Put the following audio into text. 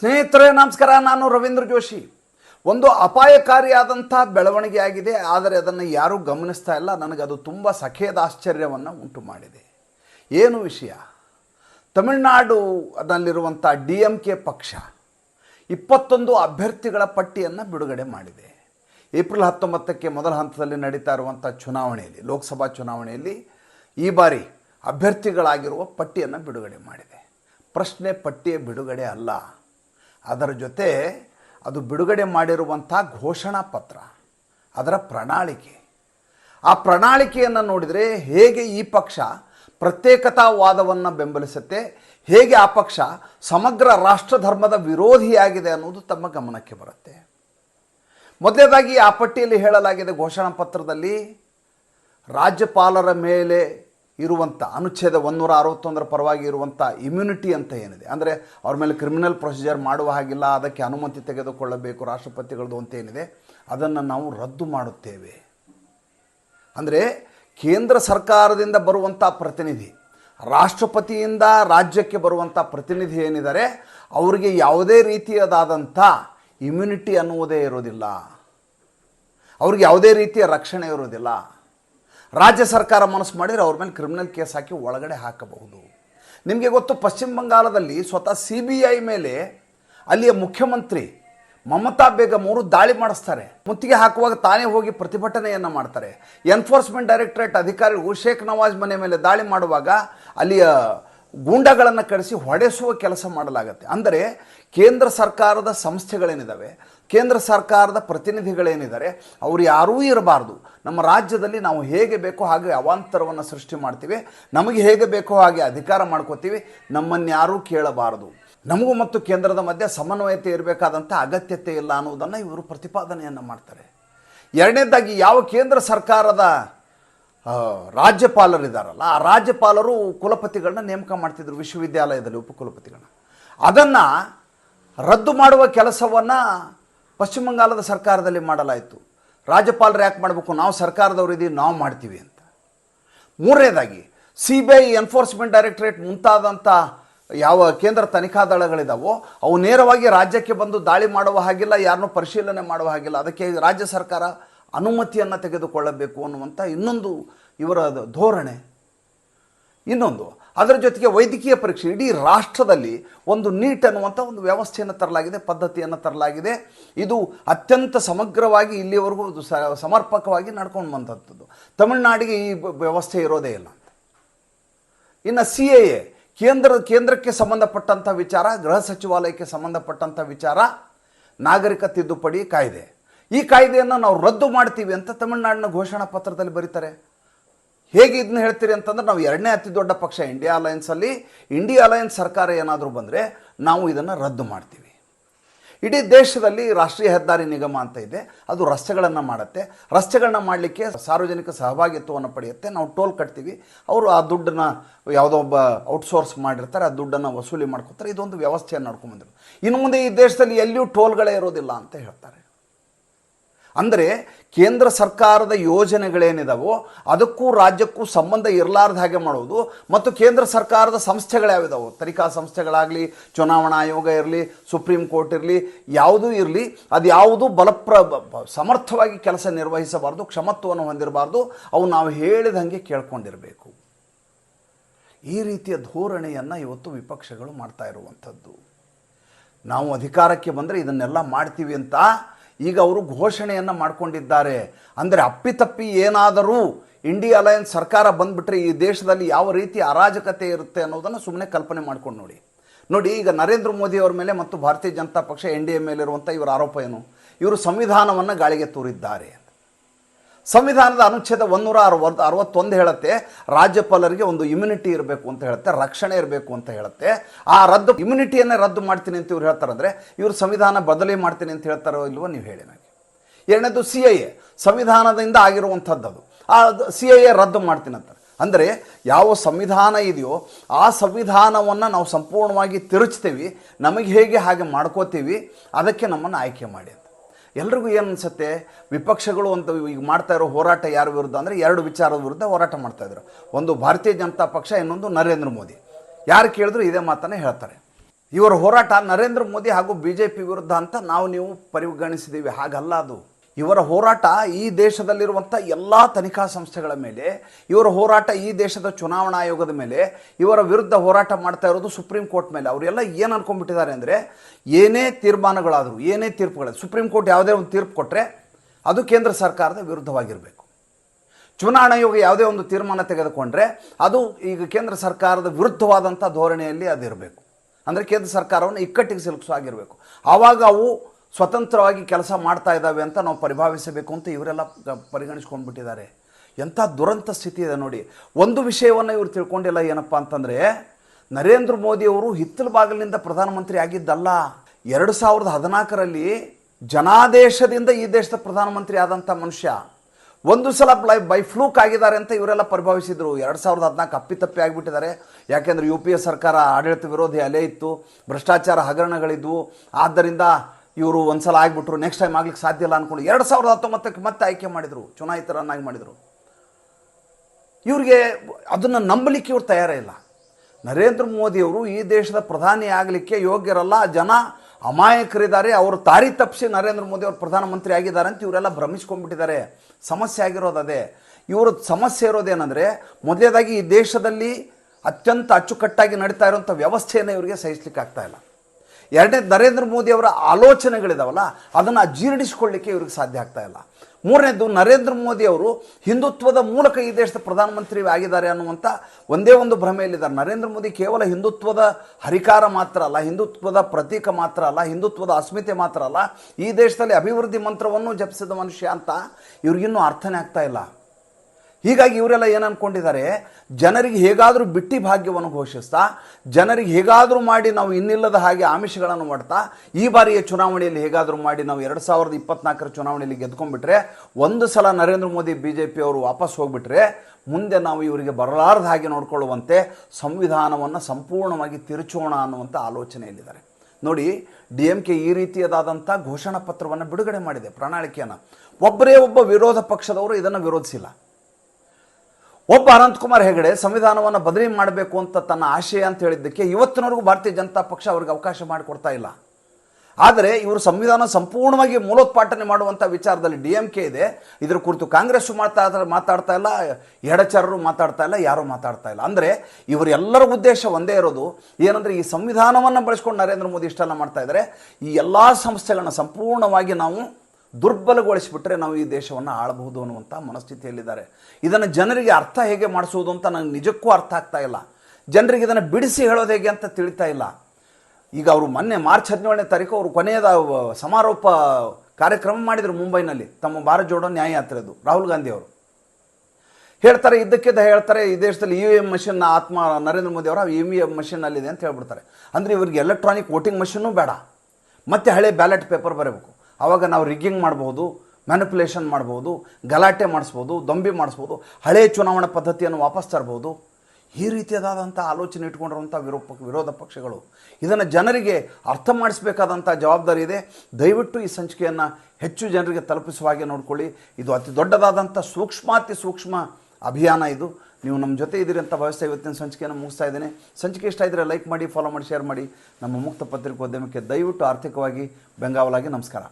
ಸ್ನೇಹಿತರೆ, ನಮಸ್ಕಾರ. ನಾನು ರವೀಂದ್ರ ಜೋಶಿ. ಒಂದು ಅಪಾಯಕಾರಿಯಾದಂಥ ಬೆಳವಣಿಗೆ ಆಗಿದೆ ಆದರೆ ಅದನ್ನು ಯಾರೂ ಗಮನಿಸ್ತಾ ಇಲ್ಲ. ನನಗದು ತುಂಬ ಸಖೇದ ಆಶ್ಚರ್ಯವನ್ನು ಉಂಟು ಮಾಡಿದೆ ಏನು ವಿಷಯ? ತಮಿಳುನಾಡು ಅದಲ್ಲಿರುವಂಥ ಡಿ ಎಂ ಕೆ ಪಕ್ಷ ಇಪ್ಪತ್ತೊಂದು ಅಭ್ಯರ್ಥಿಗಳ ಪಟ್ಟಿಯನ್ನು ಬಿಡುಗಡೆ ಮಾಡಿದೆ. ಏಪ್ರಿಲ್ ಹತ್ತೊಂಬತ್ತಕ್ಕೆ ಮೊದಲ ಹಂತದಲ್ಲಿ ನಡೀತಾ ಇರುವಂಥ ಚುನಾವಣೆಯಲ್ಲಿ, ಲೋಕಸಭಾ ಚುನಾವಣೆಯಲ್ಲಿ ಈ ಬಾರಿ ಅಭ್ಯರ್ಥಿಗಳಾಗಿರುವ ಪಟ್ಟಿಯನ್ನು ಬಿಡುಗಡೆ ಮಾಡಿದೆ. ಪ್ರಶ್ನೆ ಪಟ್ಟಿಯ ಬಿಡುಗಡೆ ಅಲ್ಲ. ಅದರ ಜೊತೆ ಅದು ಬಿಡುಗಡೆ ಮಾಡಿರುವಂಥ ಘೋಷಣಾ ಪತ್ರ, ಅದರ ಪ್ರಣಾಳಿಕೆ. ಆ ಪ್ರಣಾಳಿಕೆಯನ್ನು ನೋಡಿದರೆ ಹೇಗೆ ಈ ಪಕ್ಷ ಪ್ರತ್ಯೇಕತಾವಾದವನ್ನು ಬೆಂಬಲಿಸುತ್ತೆ, ಹೇಗೆ ಆ ಪಕ್ಷ ಸಮಗ್ರ ರಾಷ್ಟ್ರ ಧರ್ಮದ ವಿರೋಧಿಯಾಗಿದೆ ಅನ್ನೋದು ತಮ್ಮ ಗಮನಕ್ಕೆ ಬರುತ್ತೆ. ಮೊದಲನೇದಾಗಿ ಆ ಪಟ್ಟಿಯಲ್ಲಿ ಹೇಳಲಾಗಿದೆ ಘೋಷಣಾ ಪತ್ರದಲ್ಲಿ, ರಾಜ್ಯಪಾಲರ ಮೇಲೆ ಇರುವಂಥ ಅನುಚ್ಛೇದ ಒಂದೂರ ಅರವತ್ತೊಂದರ ಪರವಾಗಿ ಇರುವಂಥ ಇಮ್ಯುನಿಟಿ ಅಂತ ಏನಿದೆ? ಅಂದರೆ ಅವ್ರ ಮೇಲೆ ಕ್ರಿಮಿನಲ್ ಪ್ರೊಸೀಜರ್ ಮಾಡುವ ಹಾಗಿಲ್ಲ, ಅದಕ್ಕೆ ಅನುಮತಿ ತೆಗೆದುಕೊಳ್ಳಬೇಕು ರಾಷ್ಟ್ರಪತಿಗಳದ್ದು ಅಂತ ಏನಿದೆ, ಅದನ್ನು ನಾವು ರದ್ದು ಮಾಡುತ್ತೇವೆ. ಅಂದರೆ ಕೇಂದ್ರ ಸರ್ಕಾರದಿಂದ ಬರುವಂಥ ಪ್ರತಿನಿಧಿ, ರಾಷ್ಟ್ರಪತಿಯಿಂದ ರಾಜ್ಯಕ್ಕೆ ಬರುವಂಥ ಪ್ರತಿನಿಧಿ ಏನಿದ್ದಾರೆ, ಅವರಿಗೆ ಯಾವುದೇ ರೀತಿಯದಾದಂಥ ಇಮ್ಯುನಿಟಿ ಅನ್ನುವುದೇ ಇರೋದಿಲ್ಲ ಅವ್ರಿಗೆ ಯಾವುದೇ ರೀತಿಯ ರಕ್ಷಣೆ ಇರೋದಿಲ್ಲ ರಾಜ್ಯ ಸರ್ಕಾರ ಮನಸ್ಸು ಮಾಡಿದರೆ ಅವ್ರ ಮೇಲೆ ಕ್ರಿಮಿನಲ್ ಕೇಸ್ ಹಾಕಿ ಒಳಗಡೆ ಹಾಕಬಹುದು. ನಿಮಗೆ ಗೊತ್ತು, ಪಶ್ಚಿಮ ಬಂಗಾಳದಲ್ಲಿ ಸ್ವತಃ ಸಿ ಬಿ ಐ ಮೇಲೆ ಅಲ್ಲಿಯ ಮುಖ್ಯಮಂತ್ರಿ ಮಮತಾ ಬೇಗಂ ಅವರು ದಾಳಿ ಮಾಡಿಸ್ತಾರೆ. ಮುತ್ತಿಗೆ ಹಾಕುವಾಗ ತಾನೇ ಹೋಗಿ ಪ್ರತಿಭಟನೆಯನ್ನು ಮಾಡ್ತಾರೆ. ಎನ್ಫೋರ್ಸ್ಮೆಂಟ್ ಡೈರೆಕ್ಟರೇಟ್ ಅಧಿಕಾರಿಗಳು ಶೇಖ್ ನವಾಜ್ ಮನೆ ಮೇಲೆ ದಾಳಿ ಮಾಡುವಾಗ ಅಲ್ಲಿಯ ಗೂಂಡಗಳನ್ನು ಕರೆಸಿ ಹೊಡೆಸುವ ಕೆಲಸ ಮಾಡಲಾಗುತ್ತೆ. ಅಂದರೆ ಕೇಂದ್ರ ಸರ್ಕಾರದ ಸಂಸ್ಥೆಗಳೇನಿದ್ದಾವೆ ಕೇಂದ್ರ ಸರ್ಕಾರದ ಪ್ರತಿನಿಧಿಗಳೇನಿದ್ದಾರೆ, ಅವರು ಯಾರೂ ಇರಬಾರ್ದು. ನಮ್ಮ ರಾಜ್ಯದಲ್ಲಿ ನಾವು ಹೇಗೆ ಬೇಕೋ ಹಾಗೆ ಅವಾಂತರವನ್ನು ಸೃಷ್ಟಿ ಮಾಡ್ತೀವಿ. ನಮಗೆ ಹೇಗೆ ಬೇಕೋ ಹಾಗೆ ಅಧಿಕಾರ ಮಾಡ್ಕೋತೀವಿ. ನಮ್ಮನ್ಯಾರೂ ಕೇಳಬಾರದು. ನಮಗೂ ಮತ್ತು ಕೇಂದ್ರದ ಮಧ್ಯೆ ಸಮನ್ವಯತೆ ಇರಬೇಕಾದಂಥ ಅಗತ್ಯತೆ ಇಲ್ಲ ಅನ್ನೋದನ್ನು ಇವರು ಪ್ರತಿಪಾದನೆಯನ್ನು ಮಾಡ್ತಾರೆ. ಎರಡನೇದಾಗಿ ಯಾವ ಕೇಂದ್ರ ಸರ್ಕಾರದ ರಾಜ್ಯಪಾಲರಿದ್ದಾರಲ್ಲ ಆ ರಾಜ್ಯಪಾಲರು ಕುಲಪತಿಗಳನ್ನ ನೇಮಕ ಮಾಡ್ತಿದ್ರು ವಿಶ್ವವಿದ್ಯಾಲಯದಲ್ಲಿ ಉಪಕುಲಪತಿಗಳನ್ನ. ಅದನ್ನು ರದ್ದು ಮಾಡುವ ಕೆಲಸವನ್ನು ಪಶ್ಚಿಮ ಬಂಗಾಳದ ಸರ್ಕಾರದಲ್ಲಿ ಮಾಡಲಾಯಿತು. ರಾಜ್ಯಪಾಲರು ಯಾಕೆ ಮಾಡಬೇಕು? ನಾವು ಸರ್ಕಾರದವರು ಇದೀವಿ, ನಾವು ಮಾಡ್ತೀವಿ ಅಂತ. ಮೂರನೇದಾಗಿ C B I enforcement directorate ಮುಂತಾದಂಥ ಯಾವ ಕೇಂದ್ರ ತನಿಖಾ ದಳಗಳಿದಾವೋ, ಅವು ನೇರವಾಗಿ ರಾಜ್ಯಕ್ಕೆ ಬಂದು ದಾಳಿ ಮಾಡುವ ಹಾಗಿಲ್ಲ, ಯಾರನ್ನೂ ಪರಿಶೀಲನೆ ಮಾಡುವ ಹಾಗಿಲ್ಲ. ಅದಕ್ಕೆ ರಾಜ್ಯ ಸರ್ಕಾರ ಅನುಮತಿಯನ್ನು ತೆಗೆದುಕೊಳ್ಳಬೇಕು ಅನ್ನುವಂಥ ಇನ್ನೊಂದು ಇವರ ಧೋರಣೆ. ಇನ್ನೊಂದು ಅದರ ಜೊತೆಗೆ ವೈದ್ಯಕೀಯ ಪರೀಕ್ಷೆ, ಇಡೀ ರಾಷ್ಟ್ರದಲ್ಲಿ ಒಂದು ನೀಟ್ ಅನ್ನುವಂಥ ಒಂದು ವ್ಯವಸ್ಥೆಯನ್ನು ತರಲಾಗಿದೆ, ಪದ್ಧತಿಯನ್ನು ತರಲಾಗಿದೆ. ಇದು ಅತ್ಯಂತ ಸಮಗ್ರವಾಗಿ ಇಲ್ಲಿವರೆಗೂ ಸಮರ್ಪಕವಾಗಿ ನಡ್ಕೊಂಡು ಬಂದಂಥದ್ದು ತಮಿಳುನಾಡಿಗೆ ಈ ವ್ಯವಸ್ಥೆ ಇರೋದೇ ಇಲ್ಲ. ಇನ್ನು ಸಿ ಎ ಎ, ಕೇಂದ್ರ, ಕೇಂದ್ರಕ್ಕೆ ಸಂಬಂಧಪಟ್ಟಂಥ ವಿಚಾರ, ಗೃಹ ಸಚಿವಾಲಯಕ್ಕೆ ಸಂಬಂಧಪಟ್ಟಂಥ ವಿಚಾರ, ನಾಗರಿಕ ತಿದ್ದುಪಡಿ ಕಾಯ್ದೆ. ಈ ಕಾಯ್ದೆಯನ್ನು ನಾವು ರದ್ದು ಮಾಡ್ತೀವಿ ಅಂತ ತಮಿಳುನಾಡಿನ ಘೋಷಣಾ ಪತ್ರದಲ್ಲಿ ಬರೀತಾರೆ. ಹೇಗೆ ಇದನ್ನ ಹೇಳ್ತೀರಿ ಅಂತಂದ್ರೆ ನಾವು ಎರಡನೇ ಅತಿ ದೊಡ್ಡ ಪಕ್ಷ ಇಂಡಿಯಾ ಅಲಯನ್ಸಲ್ಲಿ ಇಂಡಿಯಾ ಅಲಯನ್ಸ್ ಸರ್ಕಾರ ಏನಾದರೂ ಬಂದರೆ ನಾವು ಇದನ್ನು ರದ್ದು ಮಾಡ್ತೀವಿ. ಇಡೀ ದೇಶದಲ್ಲಿ ರಾಷ್ಟ್ರೀಯ ಹೆದ್ದಾರಿ ನಿಗಮ ಅಂತ ಇದೆ. ಅದು ರಸ್ತೆಗಳನ್ನು ಮಾಡುತ್ತೆ. ರಸ್ತೆಗಳನ್ನ ಮಾಡಲಿಕ್ಕೆ ಸಾರ್ವಜನಿಕ ಸಹಭಾಗಿತ್ವವನ್ನು ಪಡೆಯುತ್ತೆ. ನಾವು ಟೋಲ್ ಕಟ್ತೀವಿ. ಅವರು ಆ ದುಡ್ಡನ್ನು ಯಾವುದೋ ಒಬ್ಬ ಔಟ್ಸೋರ್ಸ್ ಮಾಡಿರ್ತಾರೆ. ಆ ದುಡ್ಡನ್ನು ವಸೂಲಿ ಮಾಡ್ಕೊತಾರೆ. ಇದೊಂದು ವ್ಯವಸ್ಥೆಯನ್ನು ನಡ್ಕೊಂಬಂದರು ಇನ್ನು ಮುಂದೆ ಈ ದೇಶದಲ್ಲಿ ಎಲ್ಲಿಯೂ ಟೋಲ್ಗಳೇ ಇರೋದಿಲ್ಲ ಅಂತ ಹೇಳ್ತಾರೆ. ಅಂದರೆ ಕೇಂದ್ರ ಸರ್ಕಾರದ ಯೋಜನೆಗಳೇನಿದಾವೋ ಅದಕ್ಕೂ ರಾಜ್ಯಕ್ಕೂ ಸಂಬಂಧ ಇರಲಾರ್ದ ಹಾಗೆ ಮಾಡೋದು ಮತ್ತು ಕೇಂದ್ರ ಸರ್ಕಾರದ ಸಂಸ್ಥೆಗಳು ಯಾವಿದಾವು ತನಿಖಾ ಸಂಸ್ಥೆಗಳಾಗಲಿ, ಚುನಾವಣಾ ಆಯೋಗ ಇರಲಿ, ಸುಪ್ರೀಂ ಕೋರ್ಟ್ ಇರಲಿ, ಯಾವುದೂ ಇರಲಿ, ಅದು ಯಾವುದು ಬಲಪ್ರ ಸಮರ್ಥವಾಗಿ ಕೆಲಸ ನಿರ್ವಹಿಸಬಾರ್ದು, ಕ್ಷಮತ್ವವನ್ನು ಹೊಂದಿರಬಾರ್ದು, ಅವು ನಾವು ಹೇಳಿದ ಹಾಗೆ ಕೇಳ್ಕೊಂಡಿರಬೇಕು. ಈ ರೀತಿಯ ಧೋರಣೆಯನ್ನು ಇವತ್ತು ವಿಪಕ್ಷಗಳು ಮಾಡ್ತಾ ಇರುವಂಥದ್ದು. ನಾವು ಅಧಿಕಾರಕ್ಕೆ ಬಂದರೆ ಇದನ್ನೆಲ್ಲ ಮಾಡ್ತೀವಿ ಅಂತ ಈಗ ಅವರು ಘೋಷಣೆಯನ್ನು ಮಾಡಿಕೊಂಡಿದ್ದಾರೆ. ಅಂದರೆ ಅಪ್ಪಿತಪ್ಪಿ ಏನಾದರೂ ಇಂಡಿಯಾ ಅಲಯನ್ಸ್ ಸರ್ಕಾರ ಬಂದ್ಬಿಟ್ರೆ ಈ ದೇಶದಲ್ಲಿ ಯಾವ ರೀತಿ ಅರಾಜಕತೆ ಇರುತ್ತೆ ಅನ್ನೋದನ್ನು ಸುಮ್ಮನೆ ಕಲ್ಪನೆ ಮಾಡ್ಕೊಂಡು ನೋಡಿ. ನೋಡಿ, ಈಗ ನರೇಂದ್ರ ಮೋದಿ ಅವರ ಮೇಲೆ ಮತ್ತು ಭಾರತೀಯ ಜನತಾ ಪಕ್ಷ ಎನ್ ಡಿ ಎ ಮೇಲಿರುವಂಥ ಇವರ ಆರೋಪ ಏನು? ಇವರು ಸಂವಿಧಾನವನ್ನು ಗಾಳಿಗೆ ತೂರಿದ್ದಾರೆ. ಸಂವಿಧಾನದ ಅನುಚ್ಛೇದ ಒಂದೂರ ಅರವತ್ತು ಅರವತ್ತೊಂದು ಹೇಳುತ್ತೆ, ರಾಜ್ಯಪಾಲರಿಗೆ ಒಂದು ಇಮ್ಯುನಿಟಿ ಇರಬೇಕು ಅಂತ ಹೇಳುತ್ತೆ, ರಕ್ಷಣೆ ಇರಬೇಕು ಅಂತ ಹೇಳುತ್ತೆ. ಆ ರದ್ದು ಇಮ್ಯುನಿಟಿಯನ್ನೇ ರದ್ದು ಮಾಡ್ತೀನಿ ಅಂತ ಇವ್ರು ಹೇಳ್ತಾರಂದ್ರೆ ಇವರು ಸಂವಿಧಾನ ಬದಲಿ ಮಾಡ್ತೀನಿ ಅಂತ ಹೇಳ್ತಾರೋ ಇಲ್ವೋ ನೀವು ಹೇಳಿ ನನಗೆ. ಎರಡನೇದು ಸಿ ಐ ಎ ಸಂವಿಧಾನದಿಂದ ಆಗಿರುವಂಥದ್ದು ಅದು. ಆ ಸಿ ಐ ಎ ರದ್ದು ಮಾಡ್ತೀನಿ ಅಂತ ಅಂದರೆ, ಯಾವ ಸಂವಿಧಾನ ಇದೆಯೋ, ಆ ಸಂವಿಧಾನವನ್ನು ನಾವು ಸಂಪೂರ್ಣವಾಗಿ ತಿರುಚ್ತೀವಿ, ನಮಗೆ ಹೇಗೆ ಹಾಗೆ ಮಾಡ್ಕೋತೀವಿ, ಅದಕ್ಕೆ ನಮ್ಮನ್ನು ಆಯ್ಕೆ ಮಾಡಿ ಎಲ್ರಿಗೂ ಏನು ಅನ್ಸುತ್ತೆ ವಿಪಕ್ಷಗಳು ಅಂತ ಈಗ ಮಾಡ್ತಾ ಇರೋ ಹೋರಾಟ ಯಾರ ವಿರುದ್ಧ? ಅಂದರೆ ಎರಡು ವಿಚಾರದ ವಿರುದ್ಧ ಹೋರಾಟ ಮಾಡ್ತಾ ಇದ್ರು. ಒಂದು ಭಾರತೀಯ ಜನತಾ ಪಕ್ಷ, ಇನ್ನೊಂದು ನರೇಂದ್ರ ಮೋದಿ. ಯಾರು ಕೇಳಿದ್ರು ಇದೇ ಮಾತನ್ನೇ ಹೇಳ್ತಾರೆ. ಇವರ ಹೋರಾಟ ನರೇಂದ್ರ ಮೋದಿ ಹಾಗೂ ಬಿ ಜೆ ಪಿ ವಿರುದ್ಧ ಅಂತ ನಾವು ನೀವು ಪರಿಗಣಿಸಿದ್ದೀವಿ ಹಾಗಲ್ಲ ಅದು. ಇವರ ಹೋರಾಟ ಈ ದೇಶದಲ್ಲಿರುವಂಥ ಎಲ್ಲ ತನಿಖಾ ಸಂಸ್ಥೆಗಳ ಮೇಲೆ, ಇವರ ಹೋರಾಟ ಈ ದೇಶದ ಚುನಾವಣಾ ಆಯೋಗದ ಮೇಲೆ, ಇವರ ವಿರುದ್ಧ ಹೋರಾಟ ಮಾಡ್ತಾ ಇರೋದು ಸುಪ್ರೀಂ ಕೋರ್ಟ್ ಮೇಲೆ. ಅವರೆಲ್ಲ ಏನು ಅನ್ಕೊಂಡ್ಬಿಟ್ಟಿದ್ದಾರೆ ಅಂದರೆ, ಏನೇ ತೀರ್ಮಾನಗಳಾದರೂ, ಏನೇ ತೀರ್ಪುಗಳು ಸುಪ್ರೀಂ ಕೋರ್ಟ್ ಯಾವುದೇ ಒಂದು ತೀರ್ಪು ಕೊಟ್ಟರೆ ಅದು ಕೇಂದ್ರ ಸರ್ಕಾರದ ವಿರುದ್ಧವಾಗಿರಬೇಕು. ಚುನಾವಣಾ ಆಯೋಗ ಯಾವುದೇ ಒಂದು ತೀರ್ಮಾನ ತೆಗೆದುಕೊಂಡ್ರೆ ಅದು ಈಗ ಕೇಂದ್ರ ಸರ್ಕಾರದ ವಿರುದ್ಧವಾದಂಥ ಧೋರಣೆಯಲ್ಲಿ ಅದಿರಬೇಕು. ಅಂದರೆ ಕೇಂದ್ರ ಸರ್ಕಾರವನ್ನು ಇಕ್ಕಟ್ಟಿಗೆ ಸಿಲುಕಿಸೋ ಆಗಿರಬೇಕು ಆವಾಗ ಅವು ಸ್ವತಂತ್ರವಾಗಿ ಕೆಲಸ ಮಾಡ್ತಾ ಇದ್ದಾವೆ ಅಂತ ನಾವು ಪರಿಭಾವಿಸಬೇಕು ಅಂತ ಇವರೆಲ್ಲ ಪರಿಗಣಿಸ್ಕೊಂಡು ಬಿಟ್ಟಿದ್ದಾರೆ ಎಂಥ ದುರಂತ ಸ್ಥಿತಿ ಇದೆ ನೋಡಿ. ಒಂದು ವಿಷಯವನ್ನು ಇವರು ತಿಳ್ಕೊಂಡಿಲ್ಲ ಏನಪ್ಪ ಅಂತಂದರೆ, ನರೇಂದ್ರ ಮೋದಿಯವರು ಹಿತ್ತಲ ಬಾಗಿಲಿನಿಂದ ಪ್ರಧಾನಮಂತ್ರಿ ಆಗಿದ್ದಲ್ಲ. ಎರಡು ಸಾವಿರದ ಹದಿನಾಲ್ಕರಲ್ಲಿ ಜನಾದೇಶದಿಂದ ಈ ದೇಶದ ಪ್ರಧಾನಮಂತ್ರಿ ಆದಂಥ ಮನುಷ್ಯ ಒಂದು ಸಲ ಬ್ಲೈ ಬೈ ಫ್ಲೂಕ್ ಆಗಿದ್ದಾರೆ ಅಂತ ಇವರೆಲ್ಲ ಪರಿಭಾವಿಸಿದರು. ಎರಡು ಸಾವಿರದ ಹದಿನಾಲ್ಕು ಅಪ್ಪಿತಪ್ಪಿ ಆಗಿಬಿಟ್ಟಿದ್ದಾರೆ. ಯಾಕೆಂದರೆ ಯು ಪಿ ಎ ಸರ್ಕಾರ ಆಡಳಿತ ವಿರೋಧಿ ಅಲೆ ಇತ್ತು. ಭ್ರಷ್ಟಾಚಾರ ಹಗರಣಗಳಿದ್ವು. ಆದ್ದರಿಂದ ಇವರು ಒಂದು ಸಲ ಆಗಿಬಿಟ್ರು ನೆಕ್ಸ್ಟ್ ಟೈಮ್ ಆಗ್ಲಿಕ್ಕೆ ಸಾಧ್ಯ ಇಲ್ಲ ಅಂದ್ಕೊಂಡು ಎರಡು ಸಾವಿರದ ಹತ್ತೊಂಬತ್ತಕ್ಕೆ ಮತ್ತೆ ಆಯ್ಕೆ ಮಾಡಿದರು, ಚುನಾಯಿತರನ್ನಾಗಿ ಮಾಡಿದರು. ಇವರಿಗೆ ಅದನ್ನು ನಂಬಲಿಕ್ಕೆ ಇವ್ರು ತಯಾರೇ ಇಲ್ಲ. ನರೇಂದ್ರ ಮೋದಿಯವರು ಈ ದೇಶದ ಪ್ರಧಾನಿ ಆಗಲಿಕ್ಕೆ ಯೋಗ್ಯರಲ್ಲ, ಜನ ಅಮಾಯಕರಿದ್ದಾರೆ, ಅವರು ತಾರಿ ತಪ್ಪಿಸಿ ನರೇಂದ್ರ ಮೋದಿ ಅವರು ಪ್ರಧಾನಮಂತ್ರಿ ಆಗಿದ್ದಾರೆ ಅಂತ ಇವರೆಲ್ಲ ಭ್ರಮಿಸ್ಕೊಂಡ್ಬಿಟ್ಟಿದ್ದಾರೆ. ಸಮಸ್ಯೆ ಆಗಿರೋದು ಅದೇ. ಇವ್ರದ್ದು ಸಮಸ್ಯೆ ಇರೋದೇನೆಂದರೆ ಮೊದಲೇದಾಗಿ ಈ ದೇಶದಲ್ಲಿ ಅತ್ಯಂತ ಅಚ್ಚುಕಟ್ಟಾಗಿ ನಡೀತಾ ಇರುವಂಥ ವ್ಯವಸ್ಥೆಯನ್ನು ಇವರಿಗೆ ಸಹಿಸ್ಲಿಕ್ಕೆ ಆಗ್ತಾ ಇಲ್ಲ. ಎರಡನೇ ನರೇಂದ್ರ ಮೋದಿ ಅವರ ಆಲೋಚನೆಗಳಿದಾವಲ್ಲ, ಅದನ್ನು ಜೀರ್ಣಿಸ್ಕೊಳ್ಳಿಕ್ಕೆ ಇವ್ರಿಗೆ ಸಾಧ್ಯ ಆಗ್ತಾ ಇಲ್ಲ. ಮೂರನೇದು, ನರೇಂದ್ರ ಮೋದಿ ಅವರು ಹಿಂದುತ್ವದ ಮೂಲಕ ಈ ದೇಶದ ಪ್ರಧಾನಮಂತ್ರಿ ಆಗಿದ್ದಾರೆ ಅನ್ನುವಂಥ ಒಂದೇ ಒಂದು ಭ್ರಮೆಯಲ್ಲಿದ್ದಾರೆ. ನರೇಂದ್ರ ಮೋದಿ ಕೇವಲ ಹಿಂದುತ್ವದ ಹರಿಕಾರ ಮಾತ್ರ ಅಲ್ಲ, ಹಿಂದುತ್ವದ ಪ್ರತೀಕ ಮಾತ್ರ ಅಲ್ಲ, ಹಿಂದುತ್ವದ ಅಸ್ಮಿತೆ ಮಾತ್ರ ಅಲ್ಲ, ಈ ದೇಶದಲ್ಲಿ ಅಭಿವೃದ್ಧಿ ಮಂತ್ರವನ್ನು ಜಪಿಸಿದ ಮನುಷ್ಯ ಅಂತ ಇವ್ರಿಗಿನ್ನೂ ಅರ್ಥನೇ ಆಗ್ತಾ ಇಲ್ಲ. ಹೀಗಾಗಿ ಇವರೆಲ್ಲ ಏನು ಅಂದ್ಕೊಂಡಿದ್ದಾರೆ ಜನರಿಗೆ ಹೇಗಾದರೂ ಬಿಟ್ಟಿ ಭಾಗ್ಯವನ್ನು ಘೋಷಿಸ್ತಾ, ಜನರಿಗೆ ಹೇಗಾದರೂ ಮಾಡಿ ನಾವು ಇನ್ನಿಲ್ಲದ ಹಾಗೆ ಆಮಿಷಗಳನ್ನು ಮಾಡ್ತಾ, ಈ ಬಾರಿಯ ಚುನಾವಣೆಯಲ್ಲಿ ಹೇಗಾದರೂ ಮಾಡಿ ನಾವು ಎರಡು ಸಾವಿರದ ಇಪ್ಪತ್ನಾಲ್ಕರ ಚುನಾವಣೆಯಲ್ಲಿ ಗೆದ್ಕೊಂಡ್ಬಿಟ್ರೆ, ಒಂದು ಸಲ Narendra Modi B J P ಅವರು ವಾಪಸ್ ಹೋಗ್ಬಿಟ್ರೆ, ಮುಂದೆ ನಾವು ಇವರಿಗೆ ಬರಲಾರದ ಹಾಗೆ ನೋಡಿಕೊಳ್ಳುವಂತೆ ಸಂವಿಧಾನವನ್ನು ಸಂಪೂರ್ಣವಾಗಿ ತಿರುಚೋಣ ಅನ್ನುವಂಥ ಆಲೋಚನೆಯಲ್ಲಿದ್ದಾರೆ. ನೋಡಿ, ಡಿ ಎಂ ಕೆ ಈ ರೀತಿಯದಾದಂಥ ಘೋಷಣಾ ಪತ್ರವನ್ನು ಬಿಡುಗಡೆ ಮಾಡಿದೆ, ಪ್ರಣಾಳಿಕೆಯನ್ನು. ಒಬ್ಬರೇ ಒಬ್ಬ ವಿರೋಧ ಪಕ್ಷದವರು ಇದನ್ನು ವಿರೋಧಿಸಿಲ್ಲ. ಒಬ್ಬ ಅನಂತಕುಮಾರ್ ಹೆಗಡೆ ಸಂವಿಧಾನವನ್ನು ಬದಲಿ ಮಾಡಬೇಕು ಅಂತ ತನ್ನ ಆಶಯ ಅಂತ ಹೇಳಿದ್ದಕ್ಕೆ ಇವತ್ತಿನವರೆಗೂ ಭಾರತೀಯ ಜನತಾ ಪಕ್ಷ ಅವ್ರಿಗೆ ಅವಕಾಶ ಮಾಡಿಕೊಡ್ತಾ ಇಲ್ಲ. ಆದರೆ ಇವರು ಸಂವಿಧಾನ ಸಂಪೂರ್ಣವಾಗಿ ಮೂಲೋತ್ಪಾಟನೆ ಮಾಡುವಂಥ ವಿಚಾರದಲ್ಲಿ ಡಿ ಎಂ ಕೆ ಇದೆ. ಇದರ ಕುರಿತು ಕಾಂಗ್ರೆಸ್ಸು ಮಾತಾ, ಮಾತಾಡ್ತಾ ಇಲ್ಲ, ಎಡಚಾರರು ಮಾತಾಡ್ತಾ ಇಲ್ಲ, ಯಾರೂ ಮಾತಾಡ್ತಾ ಇಲ್ಲ. ಅಂದರೆ ಇವರೆಲ್ಲರ ಉದ್ದೇಶ ಒಂದೇ ಇರೋದು, ಏನಂದರೆ ಈ ಸಂವಿಧಾನವನ್ನು ಬಳಸ್ಕೊಂಡು ನರೇಂದ್ರ ಮೋದಿ ಇಷ್ಟೆಲ್ಲ ಮಾಡ್ತಾ ಇದ್ದಾರೆ. ಈ ಎಲ್ಲ ಸಂಸ್ಥೆಗಳನ್ನ ಸಂಪೂರ್ಣವಾಗಿ ನಾವು ದುರ್ಬಲಗೊಳಿಸಿಬಿಟ್ರೆ ನಾವು ಈ ದೇಶವನ್ನು ಆಳಬಹುದು ಅನ್ನುವಂಥ ಮನಸ್ಥಿತಿಯಲ್ಲಿದ್ದಾರೆ. ಇದನ್ನು ಜನರಿಗೆ ಅರ್ಥ ಹೇಗೆ ಮಾಡಿಸುವುದು ಅಂತ ನನಗೆ ನಿಜಕ್ಕೂ ಅರ್ಥ ಆಗ್ತಾ ಇಲ್ಲ. ಜನರಿಗೆ ಇದನ್ನು ಬಿಡಿಸಿ ಹೇಳೋದು ಹೇಗೆ ಅಂತ ತಿಳಿತಾ ಇಲ್ಲ. ಈಗ ಅವರು ಮೊನ್ನೆ ಮಾರ್ಚ್ ಹದಿನೇಳನೇ ತಾರೀಕು ಅವರು ಕೊನೆಯದ ಸಮಾರೋಪ ಕಾರ್ಯಕ್ರಮ ಮಾಡಿದರು ಮುಂಬೈನಲ್ಲಿ, ತಮ್ಮ ಭಾರತ ಜೋಡೋ ನ್ಯಾಯ ಯಾತ್ರೆದು ರಾಹುಲ್ ಗಾಂಧಿ ಅವರು. ಹೇಳ್ತಾರೆ, ಇದ್ದಕ್ಕಿದ್ದ ಹೇಳ್ತಾರೆ, ಈ ದೇಶದಲ್ಲಿ ಇ ವಿ ಎಂ ಮಷಿನ್ ಆತ್ಮ ನರೇಂದ್ರ ಮೋದಿ ಅವರ ಇ ವಿ ಎಂ ಮಷಿನ್ನಲ್ಲಿದೆ ಅಂತ ಹೇಳ್ಬಿಡ್ತಾರೆ. ಅಂದರೆ ಇವರಿಗೆ ಎಲೆಕ್ಟ್ರಾನಿಕ್ ವೋಟಿಂಗ್ ಮಷಿನ್ನೂ ಬೇಡ. ಮತ್ತೆ ಹಳೆ ಬ್ಯಾಲೆಟ್ ಪೇಪರ್ ಬರಬೇಕು. ಆವಾಗ ನಾವು ರಿಗ್ಗಿಂಗ್ ಮಾಡ್ಬೋದು ಮ್ಯಾನಿಪುಲೇಷನ್ ಮಾಡ್ಬೋದು ಗಲಾಟೆ ಮಾಡಿಸ್ಬೋದು ದೊಂಬಿ ಮಾಡಿಸ್ಬೋದು ಹಳೆಯ ಚುನಾವಣಾ ಪದ್ಧತಿಯನ್ನು ವಾಪಸ್ ತರ್ಬೋದು ಈ ರೀತಿಯಾದಂಥ ಆಲೋಚನೆ ಇಟ್ಕೊಂಡಿರುವಂಥ ವಿರೋಪ, ವಿರೋಧ ಪಕ್ಷಗಳು. ಇದನ್ನು ಜನರಿಗೆ ಅರ್ಥ ಮಾಡಿಸಬೇಕಾದಂಥ ಜವಾಬ್ದಾರಿ ಇದೆ. ದಯವಿಟ್ಟು ಈ ಸಂಚಿಕೆಯನ್ನು ಹೆಚ್ಚು ಜನರಿಗೆ ತಲುಪಿಸುವ ಹಾಗೆ ನೋಡ್ಕೊಳ್ಳಿ. ಇದು ಅತಿ ದೊಡ್ಡದಾದಂಥ ಸೂಕ್ಷ್ಮಾತಿ ಸೂಕ್ಷ್ಮ ಅಭಿಯಾನ ಇದು. ನೀವು ನಮ್ಮ ಜೊತೆ ಇದ್ದೀರಿ ಅಂತ ಭಾವಿಸ್ತಾ ಇವತ್ತಿನ ಸಂಚಿಕೆಯನ್ನು ಮುಗಿಸ್ತಾ ಇದ್ದೇನೆ. ಸಂಚಿಕೆ ಇಷ್ಟ ಇದ್ದರೆ ಲೈಕ್ ಮಾಡಿ ಫಾಲೋ ಮಾಡಿ ಶೇರ್ ಮಾಡಿ. ನಮ್ಮ ಮುಕ್ತ ಪತ್ರಿಕೋದ್ಯಮಕ್ಕೆ ದಯವಿಟ್ಟು ಆರ್ಥಿಕವಾಗಿ ಬೆಂಗಾವಲಾಗಿ ನಮಸ್ಕಾರ.